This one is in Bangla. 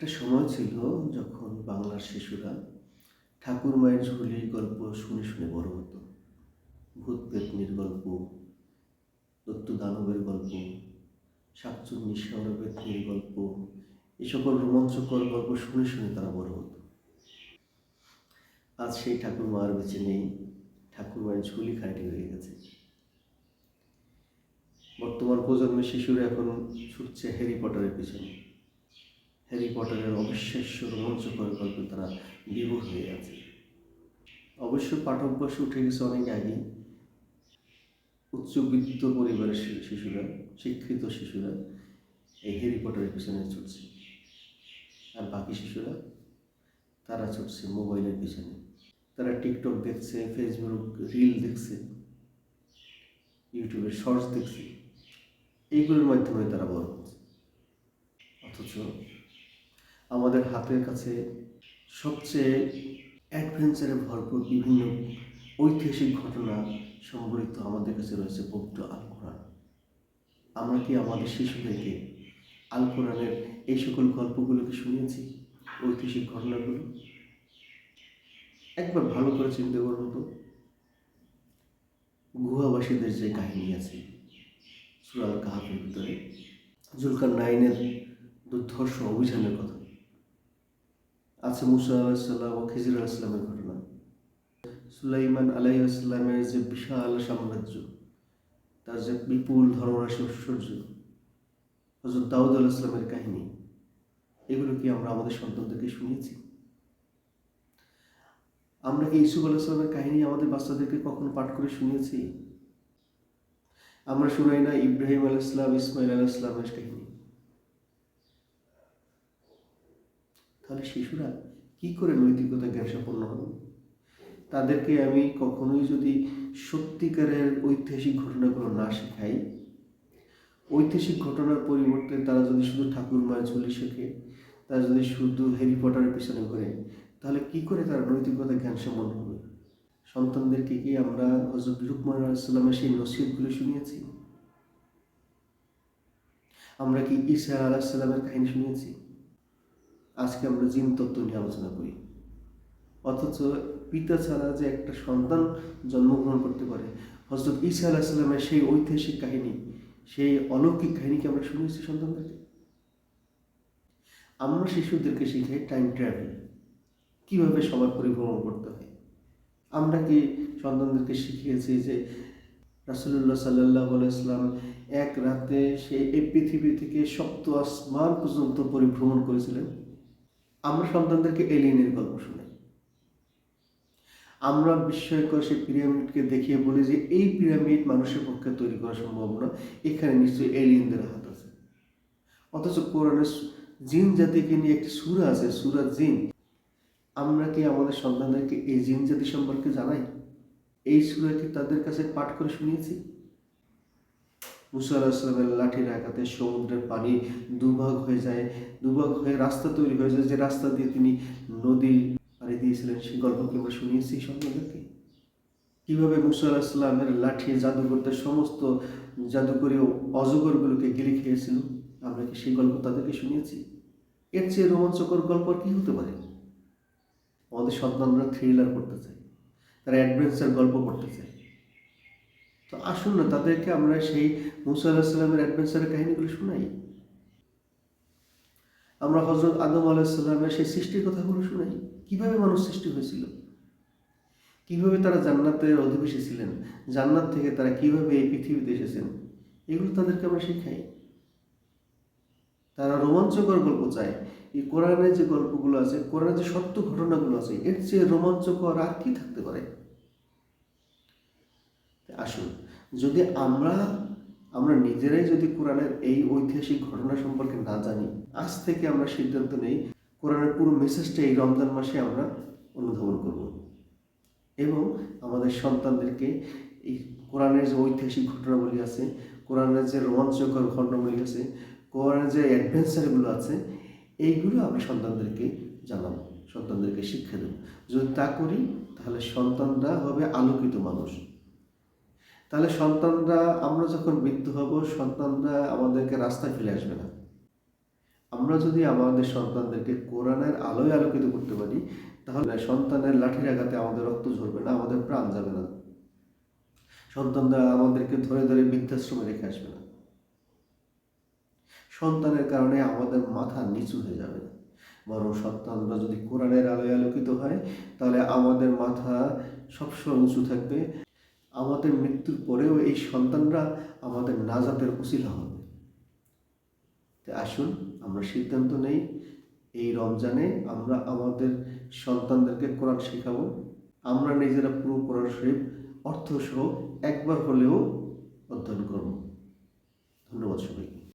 একটা সময় ছিল যখন বাংলার শিশুরা ঠাকুর মায়ের ঝুলির গল্প শুনে শুনে বড় হতো। ভূত পেতনির গল্প, দত্ত দানবের গল্প, শাকচুন্নি পেতনির গল্প এই সকল রোমাঞ্চকর গল্প শুনে শুনে তারা বড় হতো। আজ সেই ঠাকুর মা আর বেঁচে নেই, ঠাকুর মায়ের ঝুলি খাঁটি হয়ে গেছে। বর্তমান প্রজন্মের শিশুরা এখন ছুটছে হ্যারি পটারের পিছনে। হ্যারি পটারের অবিশ্বাস্য রোমাঞ্চকর গল্পে তারা বিভোর হয়ে আছে। অবশ্য পাঠক বয়সে উঠে গেছে অনেক আগে উচ্চবিত্ত পরিবারের শিশুরা, শিক্ষিত শিশুরা এই হ্যারি পটারের পিছনে ছুটছে। আর বাকি শিশুরা, তারা ছুটছে মোবাইলের পিছনে। তারা টিকটক দেখছে ফেসবুক রিল দেখছে ইউটিউবে শর্টস দেখছে। এইগুলোর মাধ্যমে তারা বড় হচ্ছে। অথচ আমাদের হাতের কাছে সবচেয়ে অ্যাডভেঞ্চারে ভরপুর বিভিন্ন ঐতিহাসিক ঘটনা সংবলিত আমাদের কাছে রয়েছে পবিত্র আল কোরআন। আমরা কি আমাদের শিশুদেরকে আল কোরআনের এই সকল গল্পগুলোকে শুনিয়েছি? ঐতিহাসিক ঘটনাগুলো? একবার ভালো করে চিন্তা করুন তো? গুহাবাসীদের যে কাহিনী আছে, সুরাল কাহাফের ভিতরে। জুলকার নাইনের দুর্ধর্ষ অভিযানের কথা আছে মুসা আলাহিসাল্লাম ও খিজির আলাহিসাল্লামের ঘটনা। সুলাইমান আলাইসাল্লামের যে বিশাল সাম্রাজ্য, তার যে বিপুল ধর্মরাশি ঐশ্বর্য হজরত দাউদ আলাহিসাল্লামের কাহিনী, এগুলো কি আমরা আমাদের সন্তানদেরকে শুনিয়েছি? আমরা কি ইসুফ আলাহিসাল্লামের কাহিনী আমাদের বাচ্চাদেরকে কখনো পাঠ করে শুনিয়েছি? আমরা শুনাই না ইব্রাহিম আলাইসলাম ইসমাইল আলাইসলামের কাহিনী। তাহলে শিশুরা কি করে নৈতিকতা জ্ঞান সম্পন্ন হবে? তাদেরকে আমি কখনোই যদি সত্যিকারের ঐতিহাসিক ঘটনাগুলো না শেখাই, ঐতিহাসিক ঘটনার পরিবর্তে তারা যদি শুধু ঠাকুর মায়ের ঝুলি শেখে, তারা যদি শুধু হ্যারি পটারের পিছনে ঘুরে, তাহলে কি করে তারা নৈতিকতা জ্ঞান সম্পন্ন হবে? সন্তানদেরকে কি আমরা হজরত লুকমান সেই নসিহতগুলো শুনিয়েছি? আমরা কি ঈসা আলাহিসাল্লামের কাহিনী শুনিয়েছি? আজকে আমরা জিন তত্ত্ব নিয়ে আলোচনা করি। অথচ পিতা ছাড়া যে একটা সন্তান জন্মগ্রহণ করতে পারে হজরত ঈসা আলাহিসাল্লামের সেই ঐতিহাসিক কাহিনী, সেই অলৌকিক কাহিনীকে আমরা শুনিয়েছি সন্তানদেরকে? আমরা শিশুদেরকে শিখাই টাইম ট্রাভেল কীভাবে সবার পরিভ্রমণ করতে হয়। আমরা কি সন্তানদেরকে শিখিয়েছি যে রাসুল্লাহ সাল্লাহ ইসলাম এক রাতে সে এই পৃথিবী থেকে সপ্ত আসমান পর্যন্ত পরিভ্রমণ করেছিলেন? আমরা সন্তানদেরকে এলিয়েনের গল্প শুনাই। আমরা বিস্ময়কর সেই পিরামিডকে দেখিয়ে বলি যে এই পিরামিড মানুষের পক্ষে তৈরি করা সম্ভব না এখানে নিশ্চয়ই এলিয়েনদের হাত আছে। অথচ কোরআনের জিন জাতিকে নিয়ে একটি সুরা আছে, সুরা জিন। আমরা কি আমাদের সন্তানদেরকে এই জিন জাতি সম্পর্কে জানাই? এই সুরা কি তাদের কাছে পাঠ করে শুনিয়েছি? মুসা লাঠির আঘাতে সমুদ্রের পানি দুভাগ হয়ে যায়, দুভাগ হয়ে রাস্তা তৈরি হয়ে যায়, যে রাস্তা দিয়ে তিনি নদী পাড়ি দিয়েছিলেন, সেই গল্প কি আমরা শুনিয়েছি সন্তানদেরকে কীভাবে মুসা লাঠি জাদু করতে সমস্ত জাদুকরী অজগরগুলোকে গিলে খেয়েছিল? আমরা কি সেই গল্প তাদেরকে শুনিয়েছি? এর চেয়ে রোমাঞ্চকর গল্প কি হতে পারে? আমাদের সন্তানরা থ্রিলার করতে চায়, তারা অ্যাডভেঞ্চার গল্প করতে চায়। তো আসুন না, তাদেরকে আমরা সেই মুসা আলাহিসাল্লামের অ্যাডভেঞ্চারের কাহিনীগুলো শোনাই। আমরা হজরত আদম আলাহিসাল্লামের সেই সৃষ্টির কথাগুলো শোনাই। কীভাবে মানুষ সৃষ্টি হয়েছিল? কীভাবে তারা জান্নাতের অধিবেশী ছিলেন? জান্নাত থেকে তারা কীভাবে এই পৃথিবীতে এসেছেন? এগুলো তাদেরকে আমরা শেখাই। তারা রোমাঞ্চকর গল্প চায়। এই কোরআনের যে গল্পগুলো আছে, কোরআনের যে সত্য ঘটনাগুলো আছে, এর চেয়ে রোমাঞ্চকর আর কি থাকতে পারে? আসুন। যদি আমরা আমরা নিজেরাই যদি কোরআনের এই ঐতিহাসিক ঘটনা সম্পর্কে না জানি, আজ থেকে আমরা সিদ্ধান্ত নেই, কোরআনের পুরো মেসেজটা এই রমজান মাসে আমরা অনুধাবন করব। এবং আমাদের সন্তানদেরকে এই কোরআনের যে ঐতিহাসিক ঘটনাবলী আছে, কোরআনের যে রোমাঞ্চকর ঘটনাবলী আছে, কোরআনের যে অ্যাডভেঞ্চারগুলো আছে, এইগুলো আমরা সন্তানদেরকে জানাব, সন্তানদেরকে শিক্ষা দেবো। যদি তা করি, তাহলে সন্তানরা হবে আলোকিত মানুষ। তাহলে সন্তানরা, আমরা যখন বৃদ্ধ হব, সন্তানরা আমাদেরকে রাস্তায় ফেলে আসবে না। আমরা যদি আমাদের সন্তানদেরকে কোরআনের আলোয় আলোকিত করতে পারি, তাহলে সন্তানের লাঠির আঘাতে আমাদের রক্ত ঝরবে না, আমাদের প্রাণ যাবে না। সন্তানরা আমাদেরকে ধরে ধরে বৃদ্ধাশ্রমে রেখে আসবে না। সন্তানের কারণে আমাদের মাথা নিচু হয়ে যাবে না। বরং সন্তানরা যদি কোরআনের আলোয় আলোকিত হয়, তাহলে আমাদের মাথা সবসময় উঁচু থাকবে। আমাদের মৃত্যুর পরেও এই সন্তানরা আমাদের নাজাতের উচিলা হবে। আসুন, আমরা সিদ্ধান্ত নেই, এই রমজানে আমরা আমাদের সন্তানদেরকে কোরআন শেখাবো। আমরা নিজেরা পুরো কোরআন শরীফ, অর্থসহ একবার হলেও অধ্যয়ন করব। ধন্যবাদ সবাইকে।